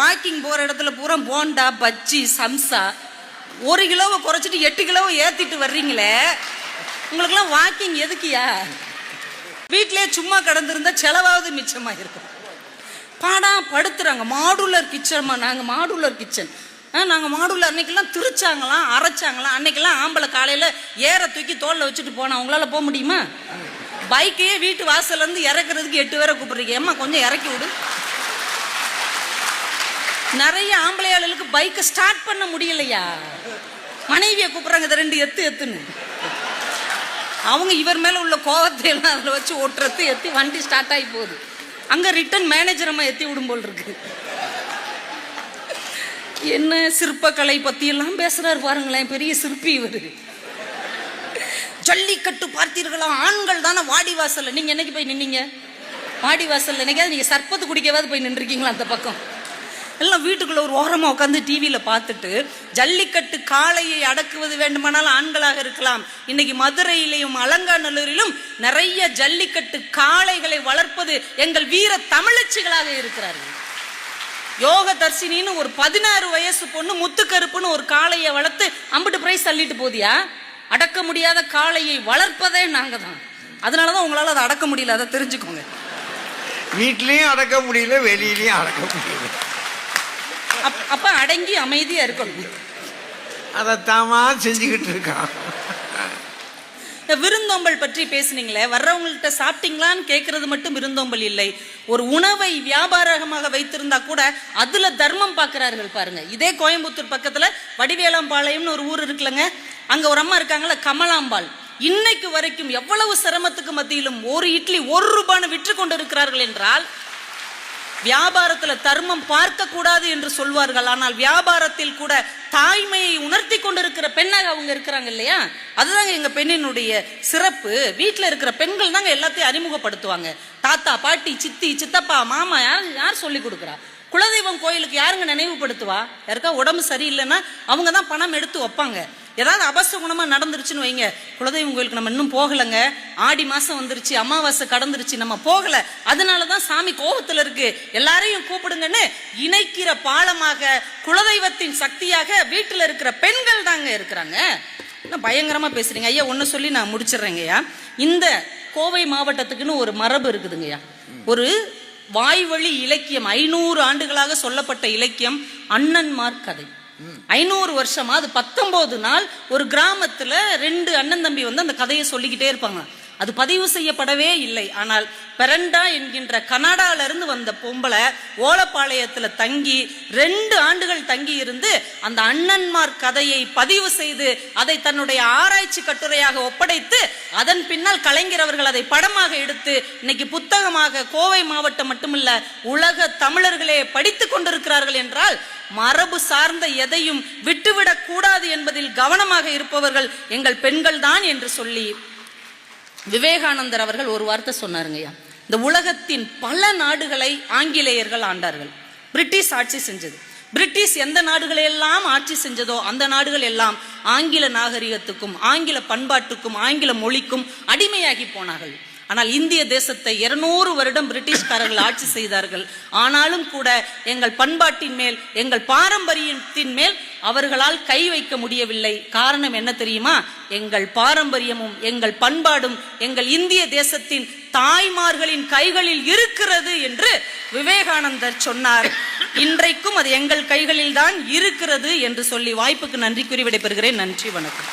Walking போகிற இடத்துல பூரா போண்டா பஜ்ஜி சம்சா. ஒரு கிலோவை குறைச்சிட்டு எட்டு கிலோவை ஏற்றிட்டு வர்றீங்களே? உங்களுக்கெல்லாம் வாக்கிங் எதுக்குயா வீட்டிலே சும்மா கடந்திருந்தா செலவாவது மிச்சமாக இருக்கும். பாடா படுத்துறாங்க. மாடுலர் கிச்சன்மா நாங்கள் மாடுலர் கிச்சன். நாங்கள் மாடுலர் அன்னைக்கெல்லாம் திரிச்சாங்களாம் அரைச்சாங்களாம். அன்னைக்கெல்லாம் ஆம்பளை காலையில் ஏற தூக்கி தோளில் வச்சுட்டு போனா அவங்களால போக முடியுமா? பைக்கையே வீட்டு வாசல்ல இருந்து இறக்குறதுக்கு எட்டு பேரை கூப்பிட்றீங்க. ஏம்மா கொஞ்சம் இறக்கி விடு. நிறைய ஆம்பளை ஆளுகளுக்கு பைக்கை ஸ்டார்ட் பண்ண முடியலையா? மனைவியை கூப்பிட்றாங்க இதை ரெண்டு எத்து எத்துன்னு. அவங்க இவர் மேலே உள்ள கோவத்தை எல்லாம் அதில் வச்சு ஓட்டுறது எத்தி வண்டி ஸ்டார்ட் ஆகி போகுது. அங்கே ரிட்டன் மேனேஜர் அம்மா எத்தி விடும் போல் இருக்கு. என்ன சிற்பக்கலை பற்றியெல்லாம் எல்லாம் பாருங்களேன் பெரிய சிற்பி இவர். ஜல்லிக்கட்டு பார்த்தீர்களா? ஆண்கள் தானே வாடி வாசலில். நீங்கள் என்னைக்கு போய் நின்னீங்க? வாடி வாசலில். என்னைக்காவது நீங்கள் சர்பத்து குடிக்கவாது போய் நின்றுருக்கீங்களா அந்த பக்கம்? எல்லாம் வீட்டுக்குள்ளே ஒரு ஓரமாக உட்காந்து டிவியில் பார்த்துட்டு ஜல்லிக்கட்டு காளையை அடக்குவது வேண்டுமானாலும் ஆண்களாக இருக்கலாம். இன்னைக்கு மதுரையிலையும் அலங்காநல்லூரிலும் நிறைய ஜல்லிக்கட்டு காளைகளை வளர்ப்பது எங்கள் வீர தமிழச்சிகளாக இருக்கிறார்கள். யோக தர்சினின்னு ஒரு பதினாறு வயசு பொண்ணு முத்துக்கருப்புன்னு ஒரு காளையை வளர்த்து அம்பிட்டு பிரைஸ் தள்ளிட்டு போதியா? அடக்க முடியாத காளையை வளர்ப்பதே நாங்கள் தான் அதனால தான் உங்களால் அதை அடக்க முடியல. அதை தெரிஞ்சுக்கோங்க. வீட்லேயும் அடக்க முடியல வெளியிலையும் அடக்க முடியல. அப்ப அடங்கி அமைதியா இருக்கணும். அதைத்தாமா செஞ்சுக்கிட்டு இருக்கான். இந்த விருந்தோம்பல் பற்றி பேசுனீங்களே வர்றவங்கள்ட்ட சாப்பிட்டீங்களான்னு கேட்கறது மட்டும் விருந்தோம்பல் இல்லை. ஒரு உணவை வியாபாரமாக வைத்திருந்தா கூட அதுல தர்மம் பார்க்கிறார்கள் பாருங்க. இதே கோயம்புத்தூர் பக்கத்துல வடிவேலாம்பாளையம்னு ஒரு ஊர் இருக்குல்லங்க. அங்க ஒரு அம்மா இருக்காங்கல்ல கமலாம்பாள். இன்னைக்கு வரைக்கும் எவ்வளவு சிரமத்துக்கு மத்தியிலும் ஒரு இட்லி ஒரு ரூபான்னு விற்று கொண்டு இருக்கிறார்கள் என்றால் வியாபாரத்தில் தர்மம் பார்க்க கூடாது என்று சொல்வார்கள். ஆனால் வியாபாரத்தில் கூட தாய்மையை உணர்த்தி கொண்டிருக்கிற பெண்ணாக அவங்க இருக்கிறாங்க இல்லையா? அதுதாங்க எங்க பெண்ணினுடைய சிறப்பு. வீட்டில் இருக்கிற பெண்கள் தாங்க எல்லாத்தையும் அறிமுகப்படுத்துவாங்க. தாத்தா பாட்டி சித்தி சித்தப்பா மாமா யார் யார் சொல்லி கொடுக்குறா? குலதெய்வம் கோயிலுக்கு யாருங்க நினைவுபடுத்துவா? யாருக்கா உடம்பு சரியில்லைன்னா அவங்க தான் பணம் எடுத்து வைப்பாங்க. ஏதாவது அபசகுணமா நடந்துருச்சுன்னு வைங்க. குலதெய்வம் கோயிலுக்கு நம்ம இன்னும் போகலைங்க. ஆடி மாசம் வந்துருச்சு அமாவாசை கடந்துருச்சு நம்ம போகல. அதனால தான் சாமி கோபத்துல இருக்கு. எல்லாரையும் கூப்பிடுங்கன்னு இணைக்கிற பாலமாக குலதெய்வத்தின் சக்தியாக வீட்டில் இருக்கிற பெண்கள் தாங்க இருக்கிறாங்க. என்ன பயங்கரமா பேசுறீங்க. ஐயா ஒன்று சொல்லி நான் முடிச்சிடுறேங்க ஐயா இந்த கோவை மாவட்டத்துக்குன்னு ஒரு மரபு இருக்குதுங்கய்யா. ஒரு வாய்வழி இலக்கியம் ஐநூறு ஆண்டுகளாக சொல்லப்பட்ட இலக்கியம் அண்ணன்மார் கதை. ஐநூறு வருஷமா அது பத்தொன்பது நாள் ஒரு கிராமத்துல ரெண்டு அண்ணன் தம்பி வந்து அந்த கதையை சொல்லிக்கிட்டே இருப்பாங்க. அது பதிவு செய்யப்படவே இல்லை. ஆனால் பெரண்டா என்கின்ற கனடால இருந்து வந்த பொம்பளை ஓலப்பாளையத்துல தங்கி ரெண்டு ஆண்டுகள் தங்கி இருந்து அந்த அண்ணன்மார் கதையை பதிவு செய்து அதை தன்னுடைய ஆராய்ச்சி கட்டுரையாக ஒப்படைத்து அதன் பின்னால் கலைஞர் அவர்கள் அதை படமாக எடுத்து இன்னைக்கு புத்தகமாக கோவை மாவட்டம் மட்டுமல்ல உலக தமிழர்களே படித்து கொண்டிருக்கிறார்கள் என்றால் மரபு சார்ந்த எதையும் விட்டுவிடக் கூடாது என்பதில் கவனமாக இருப்பவர்கள் எங்கள் பெண்கள் தான் என்று சொல்லி விவேகானந்தர் அவர்கள் ஒரு வார்த்தை சொன்னாருங்கய்யா இந்த உலகத்தின் பல நாடுகளை ஆங்கிலேயர்கள் ஆண்டார்கள். பிரிட்டிஷ் ஆட்சி செஞ்சது. பிரிட்டிஷ் எந்த நாடுகளை எல்லாம் ஆட்சி செஞ்சதோ அந்த நாடுகள் எல்லாம் ஆங்கில நாகரிகத்துக்கும் ஆங்கில பண்பாட்டுக்கும் ஆங்கில மொழிக்கும் அடிமையாகி போனார்கள். ஆனால் இந்திய தேசத்தை இருநூறு வருடம் பிரிட்டிஷ்காரர்கள் ஆட்சி செய்தார்கள். ஆனாலும் கூட எங்கள் பண்பாட்டின் மேல் எங்கள் பாரம்பரியத்தின் மேல் அவர்களால் கை வைக்க முடியவில்லை. காரணம் என்ன தெரியுமா? எங்கள் பாரம்பரியமும் எங்கள் பண்பாடும் எங்கள் இந்திய தேசத்தின் தாய்மார்களின் கைகளில் இருக்கிறது என்று விவேகானந்தர் சொன்னார். இன்றைக்கும் அது எங்கள் கைகளில் தான் இருக்கிறது என்று சொல்லி வாய்ப்புக்கு நன்றி கூறி விடைபெறுகிறேன். நன்றி வணக்கம்.